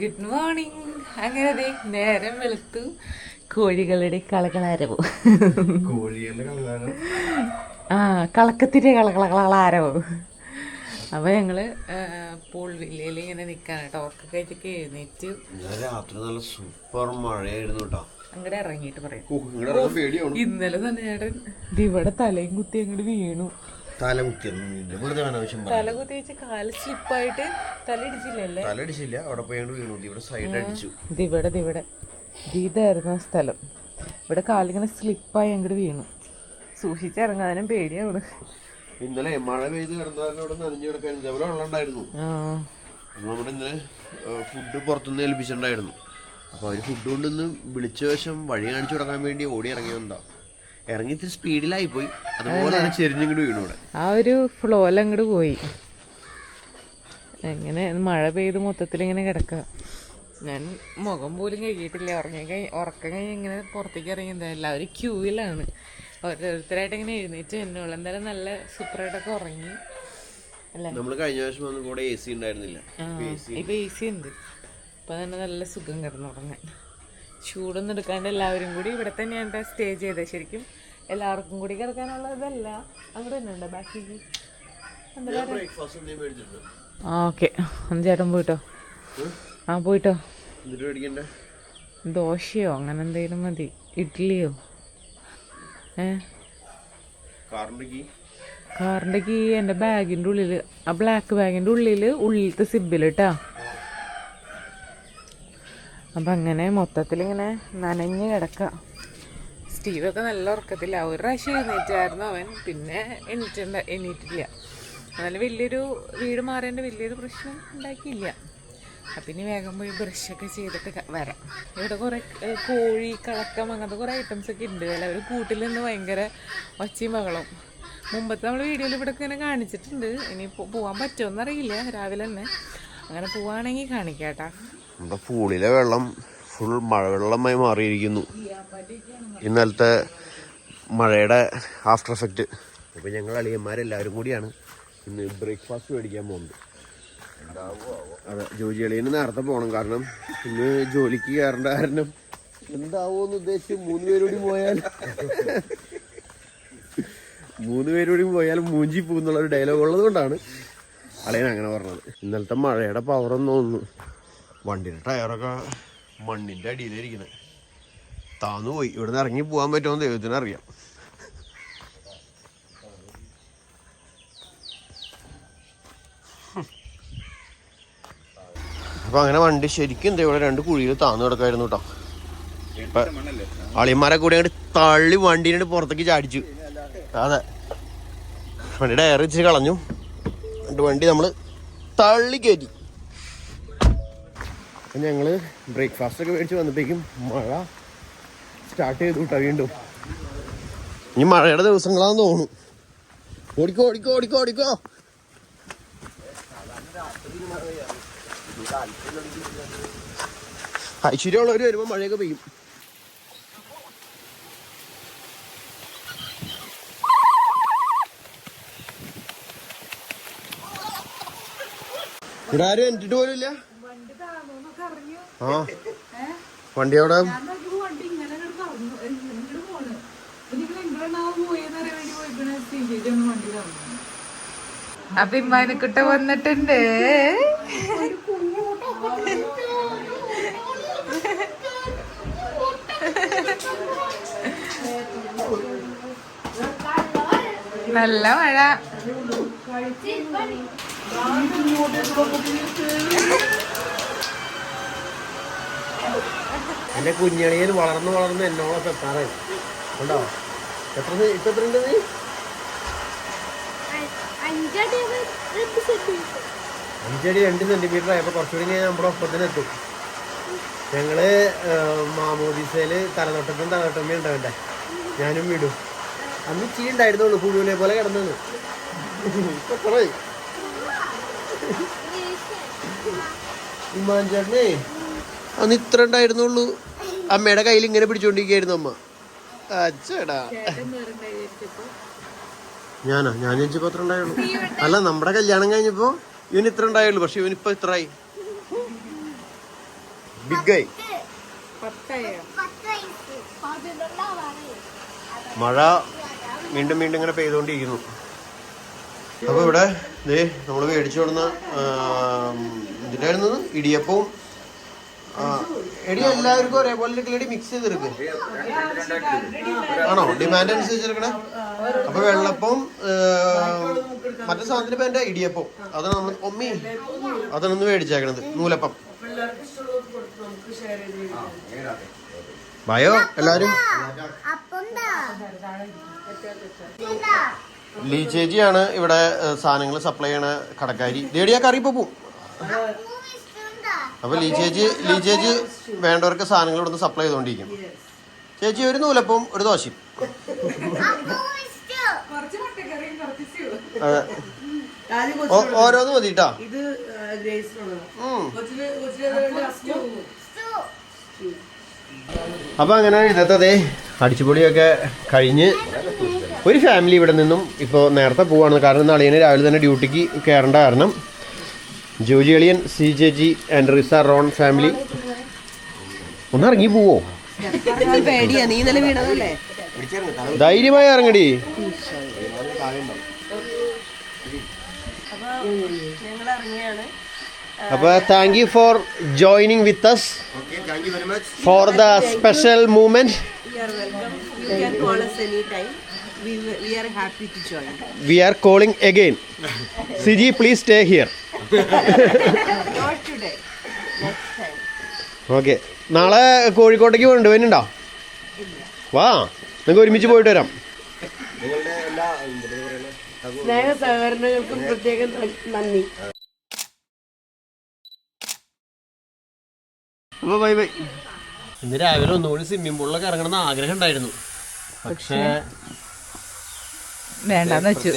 Good morning അങ്ങനെ അതെ നേരം വെളുത്തു. കോഴികളുടെ കളകളാരവും? ആ കളക്കത്തിന്റെ കളകളകളാരവോ? അപ്പൊ ഞങ്ങൾ പൂൾ വില്ലയിൽ ഇങ്ങനെ നിക്കാൻ കേട്ടോ. ഉറക്കൊക്കെ എഴുന്നേറ്റ്. രാത്രി നല്ല സൂപ്പർ മഴയായിരുന്നു കേട്ടോ. അങ്ങടെ ഇറങ്ങിയിട്ട് പറയാം. ഇന്നലെ തന്നെ ചേട്ടൻ ഇവിടെ തലയും കുത്തി അങ്ങോട്ട് വീണു. വെച്ച് കാൽ സ്ലിപ്പായിട്ട് അവിടെ വീണു. ഇവിടെ സൈഡ് അടിച്ചു. ദിവിടെ ഇവിടെ ഇതായിരുന്നു ആ സ്ഥലം. ഇവിടെ കാലിങ്ങനെ സ്ലിപ്പായി അങ്ങോട്ട് വീണു. സൂക്ഷിച്ചിറങ്ങാനും പേടിയാണ് ഇന്നലെ മഴ പെയ്ത് കിടന്നാലും ഇവിടെ നനഞ്ഞു കിടക്കാൻ ഇതേപോലെ നമ്മുടെ ഇന്നലെ ഫുഡ് പുറത്തുനിന്ന് ഏൽപ്പിച്ചിട്ടുണ്ടായിരുന്നു. അപ്പൊ അവർ ഫുഡ് കൊണ്ടൊന്ന് വിളിച്ച വശം വഴി കാണിച്ചു കൊടുക്കാൻ വേണ്ടി ഓടി ഇറങ്ങിയതുണ്ടാ ഇറങ്ങി ഇത്തിരി സ്പീഡിലായി പോയി. അതുപോലെ തന്നെ ചെരിഞ്ഞിങ്ങോട്ട് വീണു ഇവിടെ. ആ ഒരു ഫ്ലോയിൽ അങ്ങോട്ട് പോയി. എങ്ങനെ മഴ പെയ്ത് മൊത്തത്തിൽ ഇങ്ങനെ കിടക്കുക ഞാൻ മുഖം പോലും കഴുകിയിട്ടില്ല. ഉറങ്ങി കഴി ഉറക്കം കഴിഞ്ഞ് ഇങ്ങനെ പുറത്തേക്ക് ഇറങ്ങിയതാ എല്ലാവരും ക്യൂവിലാണ് ഓരോരുത്തരായിട്ട് ഇങ്ങനെ എഴുന്നേറ്റ് എന്നുള്ള എന്തായാലും നല്ല സൂപ്പറായിട്ടൊക്കെ ഉറങ്ങി. നമ്മൾ കഴിഞ്ഞ വർഷം ഒന്നും കൂടെ എ സി ഉണ്ടായിരുന്നില്ല ഇപ്പൊ എ സി ഉണ്ട്. ഇപ്പൊ തന്നെ നല്ല സുഖം കിടന്നുറങ്ങാൻ. ചൂടൊന്നും എടുക്കാണ്ട് എല്ലാവരും കൂടി ഇവിടെ തന്നെയാണ് സ്റ്റേ ചെയ്തത് ശരിക്കും എല്ലാവർക്കും കൂടി കിടക്കാനുള്ള ഇതല്ല. അങ്ങോട്ട് തന്നെ ഉണ്ട് ബാക്കി. ഓക്കെ. ഒന്ന് ചേട്ടൻ പോയിട്ടോ ആ പോയിട്ടോ? ദോശയോ അങ്ങനെ എന്തെങ്കിലും മതി. ഇഡ്ഡലിയോ ഏ? കാറിന്റെ കീ. കാറിന്റെ ബാഗിന്റെ എന്റെ ബാഗിന്റെ ഉള്ളിൽ ആ ബ്ലാക്ക് ബാഗിന്റെ ഉള്ളിൽ ഉള്ളിലത്തെ സിബിൽ കേട്ടാ അപ്പം അങ്ങനെ മൊത്തത്തിൽ ഇങ്ങനെ നനഞ്ഞ് കിടക്കുക സ്റ്റീവൊക്കെ നല്ല ഉറക്കത്തില്ല ഒരു പ്രാവശ്യം എഴുന്നേറ്റായിരുന്നു അവൻ പിന്നെ എണീറ്റുണ്ട എണീറ്റില്ല. എന്നാലും വലിയൊരു വീട് മാറേണ്ട വലിയൊരു പ്രശ്നം ഉണ്ടാക്കിയില്ല. അപ്പം ഇനി വേഗം പോയി ബ്രഷൊക്കെ ചെയ്തിട്ട് വരാം. ഇവിടെ കുറേ കോഴി കളക്കം അങ്ങനത്തെ കുറേ ഐറ്റംസ് ഒക്കെ ഉണ്ട്. എല്ലാവരും കൂട്ടിൽ നിന്ന് ഭയങ്കര ഒച്ചയും മകളും മുമ്പത്തെ നമ്മൾ വീഡിയോയിൽ ഇവിടെ ഇങ്ങനെ കാണിച്ചിട്ടുണ്ട്. ഇനി പോകാൻ പോവാൻ പറ്റുമോ അറിയില്ല രാവിലെ തന്നെ. അങ്ങനെ പോവാണെങ്കിൽ കാണിക്കാം കേട്ടാ നമ്മുടെ പൂളിലെ വെള്ളം ഫുൾ മഴവെള്ളമായി മാറിയിരിക്കുന്നു. ഇന്നലത്തെ മഴയുടെ ആഫ്റ്റർ എഫക്റ്റ് അപ്പോൾ ഞങ്ങൾ അളിയന്മാരെല്ലാവരും കൂടിയാണ് ഇന്ന് ബ്രേക്ക്ഫാസ്റ്റ് മേടിക്കാൻ പോകുന്നത്. അതെ ജോജി അളിയന് നേരത്തെ പോകണം. കാരണം ഇന്ന് ജോലിക്ക് കയറേണ്ട കാരണം എന്താവോന്ന് ഉദ്ദേശിച്ച് മൂന്ന് പേരോടി പോയാൽ? മൂന്ന് പേരോടി പോയാൽ മൂഞ്ചി പോകുന്നുള്ള ഒരു ഡയലോഗ് ഉള്ളത് കൊണ്ടാണ് അളിയൻ അങ്ങനെ പറഞ്ഞത്. ഇന്നലത്തെ മഴയുടെ പവറൊന്നും തോന്നുന്നു. വണ്ടിയുടെ ടയറൊക്കെ മണ്ണിന്റെ അടിയിലിരിക്കണേ. താന്നു പോയി. ഇവിടുന്ന് ഇറങ്ങി പോകാൻ പറ്റുമോ ദൈവത്തിന് അറിയാം അപ്പൊ അങ്ങനെ വണ്ടി ശരിക്കും എന്താ ഇവിടെ രണ്ട് കുഴിയിൽ താന്നു കിടക്കായിരുന്നു കേട്ടോ. അളിയന്മാരെ കൂടി അങ്ങോട്ട് തള്ളി വണ്ടീനെ പുറത്തേക്ക് ചാടിച്ചു. അതെ. വണ്ടി എയർ ഇച്ചിരി കളഞ്ഞു. എന്നിട്ട് വണ്ടി നമ്മൾ തള്ളി കയറ്റി അപ്പൊ ഞങ്ങൾ ബ്രേക്ക്ഫാസ്റ്റ് ഒക്കെ മേടിച്ച് വന്നപ്പോഴേക്കും മഴ സ്റ്റാർട്ട് ചെയ്തു കേട്ടോ വീണ്ടും. ഇനി മഴയുടെ ദിവസങ്ങളാന്ന് തോന്നുന്നു. ഓടിക്കോ ഓടിക്കോ ഓടിക്കോ ഓടിക്കോ. ഐശ്വര്യമുള്ളവർ വരുമ്പോൾ മഴയൊക്കെ പെയ്യും. ഇവിടെ ആരും എന്നിട്ട് പോലും ഇല്ല. ആ. വണ്ടി അവിടെ അപ്പൊ ഇമ്മാനക്കുട്ട വന്നിട്ടുണ്ട്. നല്ല മഴ. എന്റെ കുഞ്ഞണിയിൽ വളർന്ന് വളർന്ന് എന്നോളം എത്താറായി ഉണ്ടോ? എത്ര ഇപ്പൊ എത്ര ഉണ്ട് നീ അഞ്ചടി രണ്ട് സെന്റിമീറ്റർ ആയപ്പോ കുറച്ചുകൂടി ഞാൻ നമ്മുടെ ഒപ്പത്തിന് എത്തും. ഞങ്ങൾ മാമോദിസയിൽ തലതൊട്ടത്തും തലതൊട്ടമ്മയും ഉണ്ടാവണ്ടേ ഞാനും വിടും. അന്ന് ചീ ഉണ്ടായിരുന്നുള്ളൂ പുഴുവിനെ പോലെ കിടന്നത്. ഇപ്പൊ കുറേ ഇമ്മാൻ ചേട്ടനേ അന്ന് ഇത്ര ഉണ്ടായിരുന്നുള്ളൂ. അമ്മയുടെ കയ്യിൽ ഇങ്ങനെ പിടിച്ചോണ്ടിരിക്കായിരുന്നു അമ്മ. അച്ഛടാ ഞാനാ? ഞാൻ ജനിച്ചപ്പോ അത്ര ഉണ്ടായുള്ളൂ. അല്ല നമ്മുടെ കല്യാണം കഴിഞ്ഞപ്പോ ഇവൻ ഇത്ര ഉണ്ടായുള്ളൂ പക്ഷെ ഇവനിപ്പോ ഇത്ര ബിഗ് ഐ മഴ വീണ്ടും വീണ്ടും ഇങ്ങനെ പെയ്തുകൊണ്ടിരിക്കുന്നു അപ്പൊ ഇവിടെ ദേ നമ്മൾ മേടിച്ചു കൊടുന്ന ഇതിലായിരുന്നു ഇടിയപ്പവും എടി എല്ലാവർക്കും ഒരേപോലെ എടുക്കലടി മിക്സ് ചെയ്തെടുക്കും. ആണോ? ഡിമാൻഡ് അനുസരിച്ച് എടുക്കണേ? അപ്പൊ വെള്ളപ്പം മറ്റേ സാധനത്തിന് പേന്റെ ഇടിയപ്പം. അതാണ് നമ്മൾ ഒമ്മി. അതാണ് ഒന്ന് മേടിച്ചേക്കണത്. നൂലപ്പം. ഭയോ എല്ലാരും? ലീ ചേച്ചിയാണ് ഇവിടെ സാധനങ്ങൾ സപ്ലൈ ചെയ്യണ കടക്കാരി. ദേടിയാ കറി ഇപ്പൊ പോവും അപ്പൊ ലീ ചേച്ചി ലീ ചേച്ചി വേണ്ടവർക്ക് സാധനങ്ങൾ ഇവിടുന്ന് സപ്ലൈ ചെയ്തോണ്ടിരിക്കും. ചേച്ചി ഒരു നൂലപ്പം ഒരു ദോശയും. അതെ. ഓരോന്ന് മതി കേട്ടാ സ്റ്റൂ. അപ്പൊ അങ്ങനെ ഇന്നത്തെ ദേ അടിച്ചുപൊളിയൊക്കെ കഴിഞ്ഞ് ഒരു ഫാമിലി ഇവിടെ നിന്നും ഇപ്പോൾ നേരത്തെ പോവാണ്. കാരണം നാളെ രാവിലെ തന്നെ ഡ്യൂട്ടിക്ക് കയറേണ്ട കാരണം ജോജി അളിയൻ സി ജി ആൻഡ് റിസ റോൺ ഫാമിലി ഒന്ന് ഇറങ്ങി പോവോ ധൈര്യമായി ഇറങ്ങടി. അപ്പൊ thank you for joining with us for the special moment join we are calling again CG please stay here not today next time okay നാളെ കോഴിക്കോട്ടേക്ക് പോയിട്ട് വരുന്നുണ്ടോ? വാ നിങ്ങൾക്ക് ഒരുമിച്ച് പോയിട്ട് വരാം. സ്നേഹ സഹകരണങ്ങൾക്കും പ്രത്യേകം നന്ദി. അപ്പോൾ ബൈ ബൈ. ഇന്ന് രാവിലെ ഒന്നുകൂടി സ്വിമ്മിംഗ് പൂളിലൊക്കെ ഇറങ്ങണമെന്ന് ആഗ്രഹം ഉണ്ടായിരുന്നു. പക്ഷേ വേണ്ടെന്ന് വെച്ചു.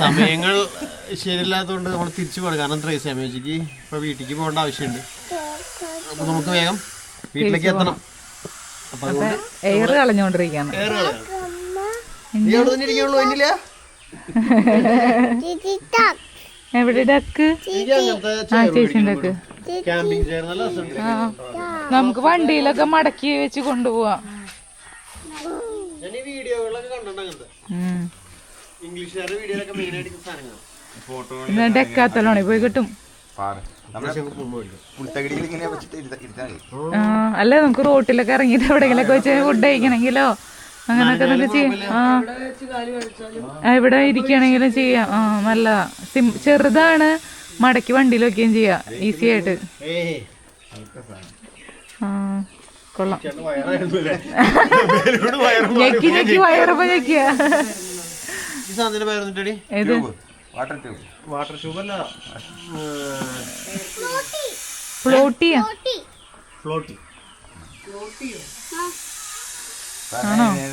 സമയങ്ങൾ ശരിയില്ലാത്തതുകൊണ്ട് നമ്മൾ തിരിച്ചു പോകണം കാരണം ത്രേസ്യ അമ്മേച്ചിക്ക് ഇപ്പൊ വീട്ടിലേക്ക് പോകേണ്ട ആവശ്യമുണ്ട്. അപ്പൊ നമുക്ക് വേഗം വീട്ടിലേക്ക് എത്തണം. അപ്പം എയർ എന്നില്ല എവിടെ ഡക്ക് ആ ചേച്ചിന്റെ നമുക്ക് വണ്ടിയിലൊക്കെ മടക്കി വെച്ച് കൊണ്ടുപോവാം. വീഡിയോകളൊക്കെ കണ്ടിട്ടുണ്ട്. ഇംഗ്ലീഷുകാരുടെ വീഡിയോയിലൊക്കെ മെയിൻ ആയിട്ട് സാധനങ്ങൾ ഫോട്ടോ ഡെക്കാത്തലോണി പോയി കിട്ടും. അല്ല നമുക്ക് റോട്ടിലൊക്കെ ഇറങ്ങിയിട്ട് എവിടെയെങ്കിലൊക്കെ വെച്ച് ഫുഡ് കഴിക്കണമെങ്കിലോ അങ്ങനൊക്കെ നമുക്ക് ചെയ്യാം. ആ. ആ, ഇവിടെ ഇരിക്കണെങ്കിലും ചെയ്യാം. ആ നല്ല സിം ചെറുതാണ്. മടക്കി വണ്ടിയിൽ വെക്കുകയും ചെയ്യാം. ഈസി ആയിട്ട്. ആ. കൊള്ളാം. ഞെക്കി ഞെക്കി വയറപ്പോ ഞെക്കിയ. ഈ സാധനത്തിന്റെ ഏത്? വാട്ടർ ട്യൂബ് വാട്ടർ ട്യൂബ് അല്ല. ഫ്ലോട്ടിയാ ഫ്ലോട്ടി.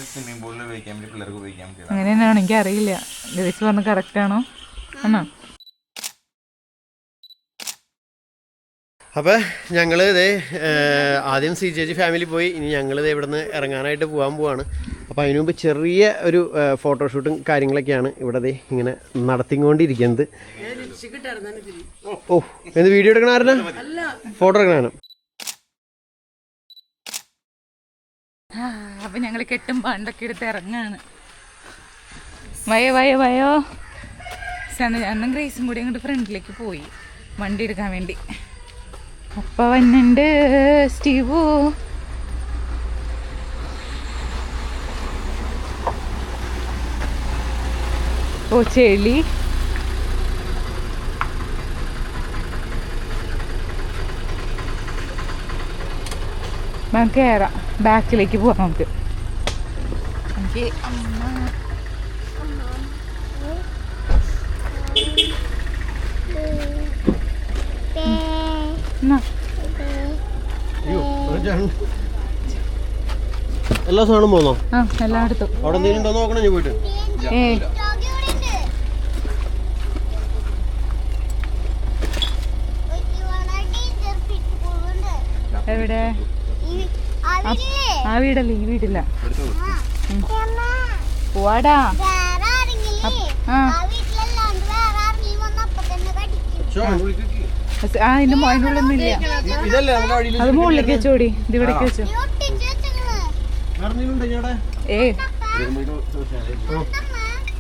സ്വിമ്മിംഗ് പൂളിൽ ഉപയോഗിക്കാൻ വേണ്ടി പിള്ളേർക്ക് ഉപയോഗിക്കാൻ വേണ്ടി അങ്ങനെ തന്നെയാണോ എനിക്ക് അറിയില്ല ഗ്രേസ് പറഞ്ഞ കറക്റ്റ് ആണോ? ആണോ? അപ്പോൾ ഞങ്ങൾ ഇതേ ആദ്യം സി ചേച്ചി ഫാമിലി പോയി ഇനി ഞങ്ങൾ ഇതേ ഇവിടുന്ന് ഇറങ്ങാനായിട്ട് പോകാൻ പോവാണ്. അപ്പോൾ അതിനു മുമ്പ് ചെറിയ ഒരു ഫോട്ടോഷൂട്ടും കാര്യങ്ങളൊക്കെയാണ് ഇവിടെ ദേ ഇങ്ങനെ നടത്തിക്കൊണ്ടിരിക്കുന്നത്. ഓ എന്ത് വീഡിയോ എടുക്കണ ഫോട്ടോ എടുക്കണ അപ്പൊ ഞങ്ങൾ കെട്ടും പണ്ടൊക്കെ എടുത്ത് ഇറങ്ങാണ്. വയോ വയോ വയോ. അന്നും ഗ്രേസും കൂടി അങ്ങോട്ട് ഫ്രണ്ടിലേക്ക് പോയി. വണ്ടി എടുക്കാൻ വേണ്ടി. അപ്പ വന്നുണ്ട് സ്റ്റീവു. ഓ ചെളി. നമുക്ക് കയറാം ബാക്കിലേക്ക് പോവാം നമുക്ക്. എനിക്ക് അമ്മ എന്നാ, എല്ലാ സാധനവും പോന്നോ? ആ എല്ലായിടത്തും അവിടെ എന്തെങ്കിലും ഉണ്ടോ നോക്കണം ഞാൻ പോയിട്ട്? ഏ. എവിടെ? ആ. വീടല്ല ഈ വീടില്ല. പോവാടാ. ആ. ചോ, വിളിക്ക്. പക്ഷെ ആ നമ്മുടെ അടിയിൽ അത് മുകളിലേക്ക് വെച്ചോടി ഇത് ഇവിടേക്ക് വെച്ചോ ഏ.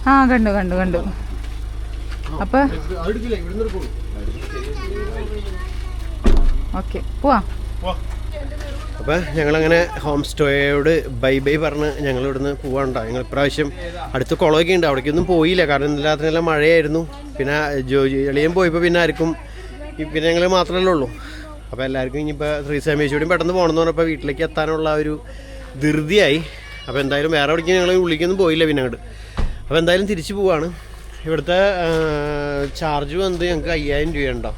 ആ കണ്ടു കണ്ടു കണ്ടു. അപ്പൊ? ഓക്കെ പോവാ. അപ്പോൾ ഞങ്ങളങ്ങനെ ഹോം സ്റ്റേയോട് ബൈ ബൈ പറഞ്ഞ് ഞങ്ങൾ ഇവിടുന്ന് പോവാണ്ട. ഞങ്ങൾ ഇപ്രാവശ്യം അടുത്ത് കുളമൊക്കെ ഉണ്ട്. അവിടേക്കൊന്നും പോയില്ല. കാരണം ഇന്നലാത്തിനെല്ലാം മഴയായിരുന്നു. പിന്നെ ജോജി എളിയും പോയപ്പോൾ പിന്നെ ആർക്കും പിന്നെ ഞങ്ങൾ മാത്രമല്ലേ ഉള്ളൂ. അപ്പോൾ എല്ലാവർക്കും ഇനിയിപ്പോൾ ശ്രീസാമേശ്വരിയും പെട്ടെന്ന് പോകണമെന്ന് പറഞ്ഞപ്പോൾ വീട്ടിലേക്ക് എത്താനുള്ള ഒരു ധൃതിയായി. അപ്പോൾ എന്തായാലും വേറെ എവിടേക്കും ഞങ്ങൾ ഉള്ളിലേക്കൊന്നും പോയില്ല പിന്നെ അങ്ങോട്ട് അപ്പോൾ എന്തായാലും തിരിച്ചു പോവാണ്. ഇവിടുത്തെ ചാർജ് വന്ന് ഞങ്ങൾക്ക് അയ്യായിരം രൂപയുണ്ടോ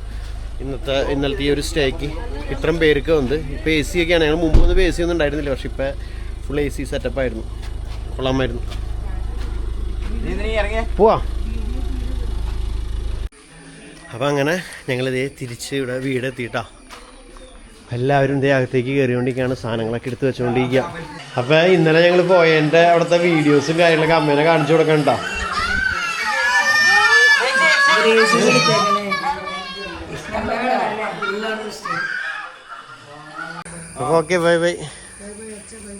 ഇന്നത്തെ ഇന്നലത്തെ ഈ ഒരു സ്റ്റേക്ക്. ഇത്രയും പേർക്ക് വന്ന് ഇപ്പോൾ എ സി ഒക്കെയാണ്. ഞങ്ങൾ മുമ്പ് ഒന്നും എ സി ഒന്നും ഉണ്ടായിരുന്നില്ല. പക്ഷേ ഇപ്പോൾ ഫുൾ എ സി സെറ്റപ്പായിരുന്നു കൊള്ളാമായിരുന്നു. പോവാ. അപ്പം അങ്ങനെ ഞങ്ങളിതേ തിരിച്ച് ഇവിടെ വീടെത്തിയിട്ടാ. എല്ലാവരും ഇതേ അകത്തേക്ക് കയറിക്കൊണ്ടിരിക്കുകയാണ് സാധനങ്ങളൊക്കെ എടുത്ത് വെച്ചുകൊണ്ടിരിക്കുക അപ്പം ഇന്നലെ ഞങ്ങൾ പോയതിന്റെ അവിടുത്തെ വീഡിയോസും കാര്യങ്ങളൊക്കെ അമ്മേനെ കാണിച്ചു കൊടുക്കണ്ട അപ്പോൾ ഓക്കെ ബൈ ബൈ.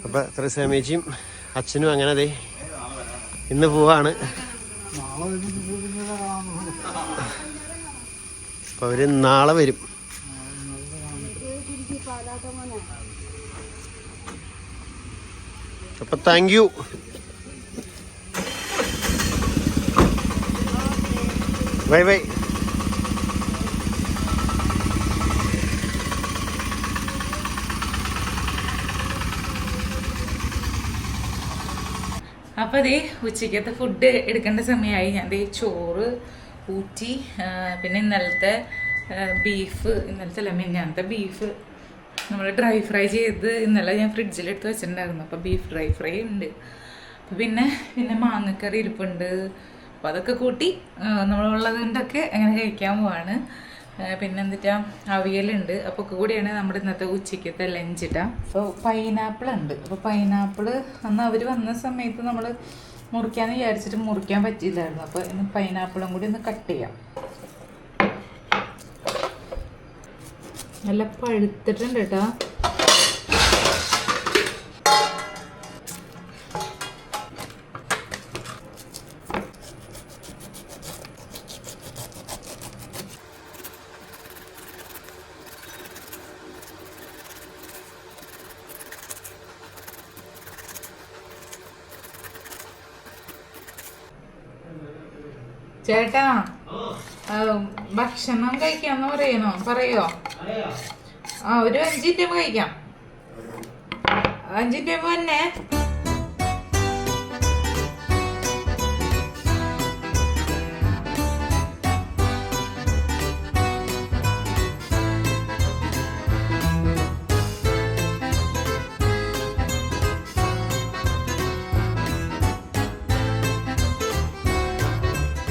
അപ്പോൾ സമയച്ചും അച്ഛനും അങ്ങനെ അതെ ഇന്ന് പോവാണ്. അപ്പോൾ അവർ നാളെ വരും. അപ്പോൾ താങ്ക് യു ബൈ ബൈ. അപ്പൊ അതേ ഉച്ചക്കത്തെ ഫുഡ് എടുക്കേണ്ട സമയമായി. ഞാൻ ദേ ചോറ് ഊറ്റി പിന്നെ ഇന്നലത്തെ ബീഫ് ഇന്നലത്തെ അല്ല മിന്നാന്നത്തെ ബീഫ് നമ്മൾ ഡ്രൈ ഫ്രൈ ചെയ്ത് ഇന്നലെ ഞാൻ ഫ്രിഡ്ജിലെടുത്ത് വെച്ചിട്ടുണ്ടായിരുന്നു. അപ്പോൾ ബീഫ് ഡ്രൈ ഫ്രൈ ഉണ്ട്. അപ്പോൾ പിന്നെ പിന്നെ മാങ്ങക്കറി ഇരിപ്പുണ്ട്. അപ്പോൾ അതൊക്കെ കൂട്ടി നമ്മളുള്ളത് കൊണ്ടൊക്കെ അങ്ങനെ കഴിക്കാൻ പോവാണ്. പിന്നെ എന്നിട്ടാ അവിയലുണ്ട്. അപ്പോൾ ഒക്കെ കൂടിയാണ് നമ്മുടെ ഇന്നത്തെ ഉച്ചയ്ക്കത്തെ ലഞ്ചിട്ടാ അപ്പോൾ പൈനാപ്പിൾ ഉണ്ട്. അപ്പോൾ പൈനാപ്പിൾ അന്ന് അവർ വന്ന സമയത്ത് നമ്മൾ മുറിക്കാന്ന് വിചാരിച്ചിട്ട് മുറിക്കാൻ പറ്റിയില്ലായിരുന്നു. അപ്പോൾ ഇന്ന് പൈനാപ്പിളും കൂടി ഒന്ന് കട്ട് ചെയ്യാം. നല്ല പഴുത്തിട്ടുണ്ട് കേട്ടോ ചേട്ടാ ഭക്ഷണം കഴിക്കാന്ന് പറയണോ? പറയോ? ആ ഒരു അഞ്ചിന്റെ കഴിക്കാം. അഞ്ചിന്റെ തന്നെ.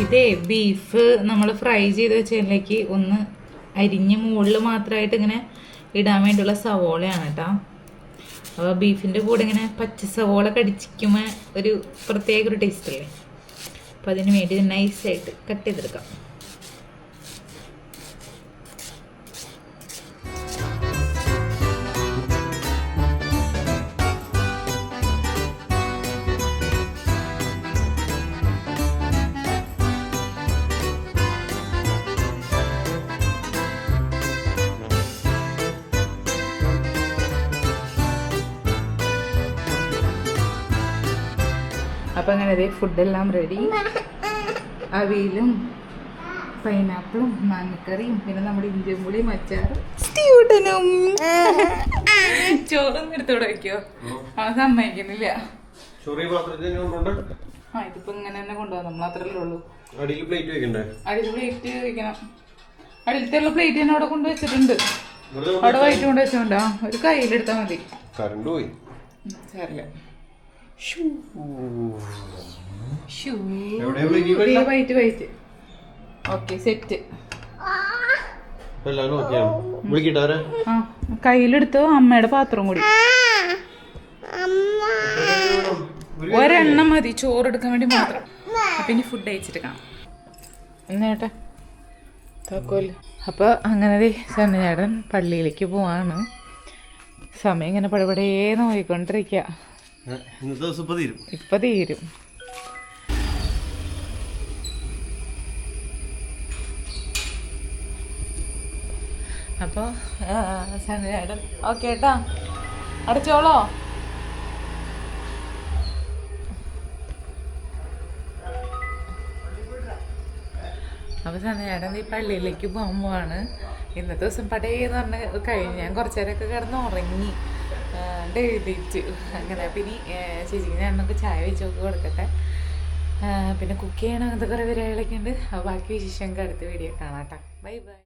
ഇതേ ബീഫ് നമ്മൾ ഫ്രൈ ചെയ്ത് വെച്ചതിലേക്ക് ഒന്ന് അരിഞ്ഞ് മുകളിൽ മാത്രമായിട്ട് ഇങ്ങനെ ഇടാൻ വേണ്ടിയുള്ള സവോളയാണ് കേട്ടോ അപ്പോൾ ബീഫിന്റെ കൂടെ ഇങ്ങനെ പച്ച സവോള കടിച്ചിക്കുമ്പോൾ ഒരു പ്രത്യേക ഒരു ടേസ്റ്റ് അല്ലേ? അപ്പോൾ അതിന് വേണ്ടി നൈസായിട്ട് കട്ട് ചെയ്തെടുക്കാം. അങ്ങനെ അതേ ഫുഡെല്ലാം റെഡി അവിയലും പൈനാപ്പിളും മാങ്ങക്കറിയും പിന്നെ നമ്മുടെ ഇഞ്ചിയും പുളിയും അച്ചാറും. സ്റ്റ്യൂഡനും ചോറൊന്നും എടുത്തോടെ വെക്കോ? അവൻ സമ്മതിക്കുന്നില്ല. ആ ഇതിപ്പോ ഇങ്ങനെ തന്നെ കൊണ്ടുപോകാം നമ്മൾ അത്രല്ലേ ഉള്ളൂ. അടിയിൽ പ്ലേറ്റ് വെക്കണ്ടേ? അടിയിൽ പ്ലേറ്റ് വെക്കണം. അടിയിലത്തെ പ്ലേറ്റ് തന്നെ അവിടെ കൊണ്ട് വെച്ചിട്ടുണ്ട്. അവിടെ വൈറ്റ് കൊണ്ട് വെച്ചോണ്ടാ ഒരു കയ്യിലെടുത്താൽ മതി. കറണ്ട് പോയി. ഉം, ഓക്കെ സെറ്റ്. കയ്യിലെടുത്തോ അമ്മയുടെ പാത്രം കൂടി. ഒരെണ്ണം മതി ചോറ് എടുക്കാൻ വേണ്ടി മാത്രം. അപ്പൊ ഇനി ഫുഡ് അയച്ചിട്ട് കാണാം. എന്നേട്ടെ താക്കോൽ. അപ്പോൾ അങ്ങനെ ദേ സണ്ണിചേട്ടൻ പള്ളിയിലേക്ക് പോവാണ്. സമയം ഇങ്ങനെ പടപടേ നോക്കിക്കൊണ്ടിരിക്കുക ഇന്നത്തെ ദിവസം ഇപ്പൊ തീരും. ഇപ്പം തീരും. അപ്പോൾ സണ്ണിചേട്ടൻ ഓക്കെ ഏട്ടാ അടച്ചോളോ? അപ്പോൾ സണ്ണിചേട്ടൻ ഈ പള്ളിയിലേക്ക് പോകുമ്പോഴാണ് ഇന്നത്തെ ദിവസം പടേന്ന് പറഞ്ഞ് കഴിഞ്ഞ് ഞാൻ കുറച്ചേരൊക്കെ കിടന്ന് ഉറങ്ങി ആണ്ട് എഴുതിച്ചു അങ്ങനെ പിന്നെ ചേച്ചിക്ക് ഞാൻ നമുക്ക് ചായ വെച്ച് നോക്കി കൊടുക്കട്ടെ. പിന്നെ കുക്ക് ചെയ്യണം അങ്ങനത്തെ കുറേ പരിപാടികളൊക്കെ ഉണ്ട്. ബാക്കി വിശേഷം അടുത്ത വീഡിയോ കാണാം കേട്ടോ. Bye bye.